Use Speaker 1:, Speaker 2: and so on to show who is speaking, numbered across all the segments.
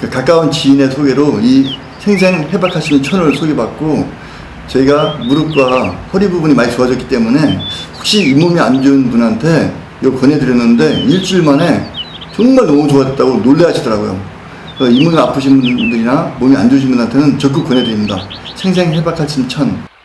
Speaker 1: 그 가까운 지인의 소개로 이 생생 있는 천을 소개받고 저희가 무릎과 허리 부분이 많이 좋아졌기 때문에 혹시 잇몸이 안 좋은 분한테 이거 권해드렸는데 일주일 만에 정말 너무 좋아졌다고 놀래하시더라고요. 그래서 잇몸이 아프신 분들이나 몸이 안 좋으신 분한테는 적극 권해드립니다. 생생 있는 천.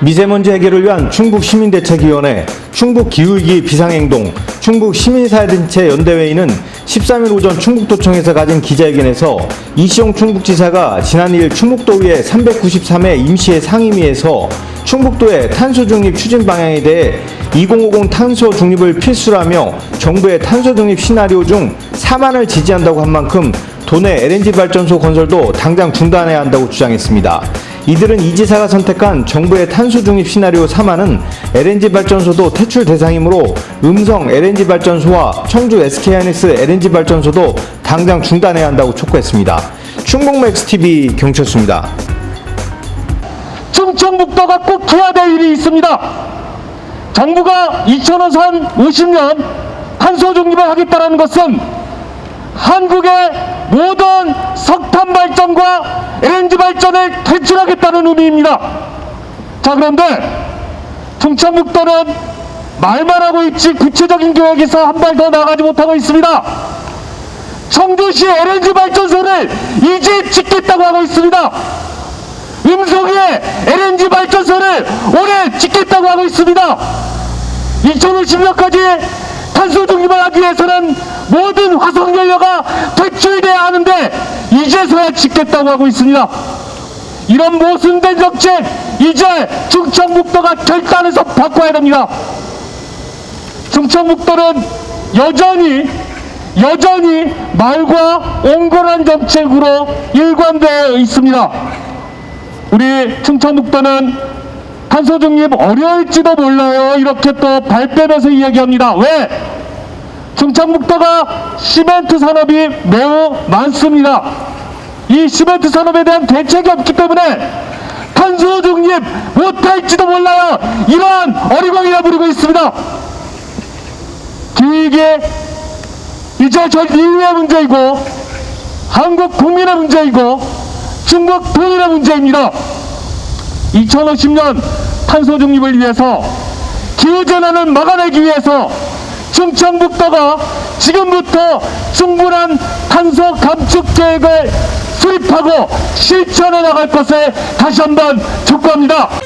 Speaker 2: 미세먼지 해결을 위한 충북 시민대책위원회, 충북 기후위기 비상행동, 충북 시민사회단체 연대회의는 13일 오전 충북도청에서 가진 기자회견에서 이시용 충북지사가 지난 2일 충북도의회 393회 임시회 상임위에서 충북도의 탄소 중립 추진 방향에 대해 2050 탄소 중립을 필수라며 정부의 탄소 중립 시나리오 중 4만을 지지한다고 한 만큼 도내 LNG 발전소 건설도 당장 중단해야 한다고 주장했습니다. 이들은 이 지사가 선택한 정부의 탄소 중립 시나리오 3안은 LNG 발전소도 퇴출 대상이므로 음성 LNG 발전소와 청주 SK하이닉스 LNG 발전소도 당장 중단해야 한다고 촉구했습니다. 충북맥스TV 경철수입니다.
Speaker 3: 충청북도가 꼭 해야 될 일이 있습니다. 정부가 2050 50년 탄소 중립을 하겠다는 것은 한국의 모든 발전과 발전을 퇴출하겠다는 의미입니다. 자 그런데 충청북도는 말만 하고 있지 구체적인 계획에서 한 발 더 나가지 못하고 있습니다. 청주시 LNG 발전소를 이제 짓겠다고 하고 있습니다. 음성의 LNG 발전소를 올해 짓겠다고 하고 있습니다. 2050년까지 탄소 중립을 하기 위해서는 모든 화석연료가 퇴출돼야 하는데 이제서야 짓겠다고 하고 있습니다. 이런 모순된 정책 이제 충청북도가 결단해서 바꿔야 됩니다. 충청북도는 여전히 여전히 말과 옹골한 정책으로 일관되어 있습니다. 우리 충청북도는 탄소 중립 어려울지도 몰라요. 이렇게 또 발뺌해서 이야기합니다. 왜? 충청북도가 시멘트 산업이 매우 많습니다. 이 시멘트 산업에 대한 대책이 없기 때문에 탄소 중립 못할지도 몰라요. 이러한 어리광이나 부리고 있습니다. 기후위기 이제 전 인류의 문제이고 한국 국민의 문제이고 중국 돈의 문제입니다. 2050년 탄소 중립을 위해서 기후전환을 막아내기 위해서 충청북도가 지금부터 충분한 탄소 감축 계획을 수립하고 실천해 나갈 것을 다시 한번 촉구합니다.